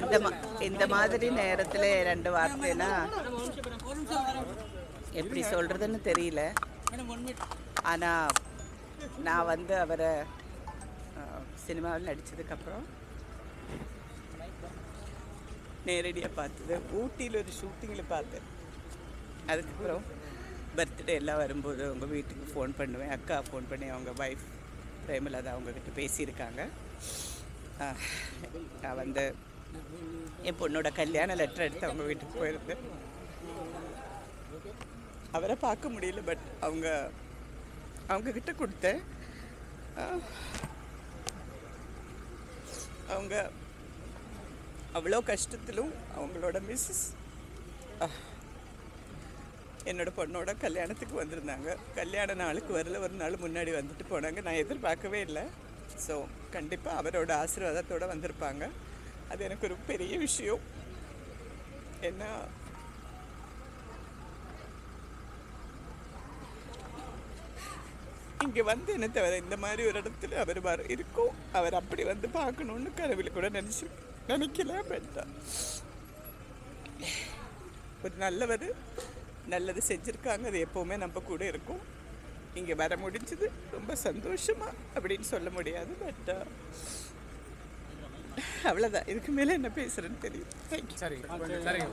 இந்த மா இந்த மாதிரி நேரத்தில் ரெண்டு வார்த்தைனா எப்படி சொல்கிறதுன்னு தெரியல. ஆனால் நான் வந்து அவரை சினிமாவில் நடித்ததுக்கப்புறம் நேரடியாக பார்த்தது. ஊட்டியில் ஒரு ஷூட்டிங்கில் பார்த்தேன். அதுக்கப்புறம் பர்த்டே எல்லாம் வரும்போது அவங்க வீட்டுக்கு ஃபோன் பண்ணுவேன். அக்கா ஃபோன் பண்ணி அவங்க ஒய்ஃப் பிரேமலதா அவங்கக்கிட்ட பேசியிருக்காங்க. நான் வந்து என் பொண்ணோட கல்யாண லெட்டர் எடுத்து அவங்க வீட்டுக்கு போயிருந்தேன் அவரை பார்க்க முடியல பட் அவங்க அவங்கக்கிட்ட கொடுத்தேன். அவங்க அவ்வளோ கஷ்டத்திலும் அவங்களோட மிஸ்ஸஸ் என்னோட பொண்ணோட கல்யாணத்துக்கு வந்திருந்தாங்க. கல்யாண நாளுக்கு வரல ஒரு நாள் முன்னாடி வந்துட்டு போனாங்க. நான் எதிர்பார்க்கவே இல்லை. ஸோ கண்டிப்பாக அவரோட ஆசீர்வாதத்தோடு வந்திருப்பாங்க. அது எனக்கு ஒரு பெரிய விஷயம். ஏன்னா இங்கே வந்து என்ன தவிர இந்த மாதிரி ஒரு இடத்துல அவர் வர இருக்கும். அவர் அப்படி வந்து பார்க்கணுன்னு கனவில் கூட நினச்சி நினைக்கல பட் ஒரு நல்லவர் நல்லது செஞ்சுருக்காங்க. அது எப்போவுமே நம்ம கூட இருக்கும். இங்கே வர முடிஞ்சது. ரொம்ப சந்தோஷமா அப்படின்னு சொல்ல முடியாது பட் uh, அவ்வளோதான் இதுக்கு மேலே என்ன பேசுகிறேன்னு தெரியும். தேங்க்யூ சரிங்க சரிங்க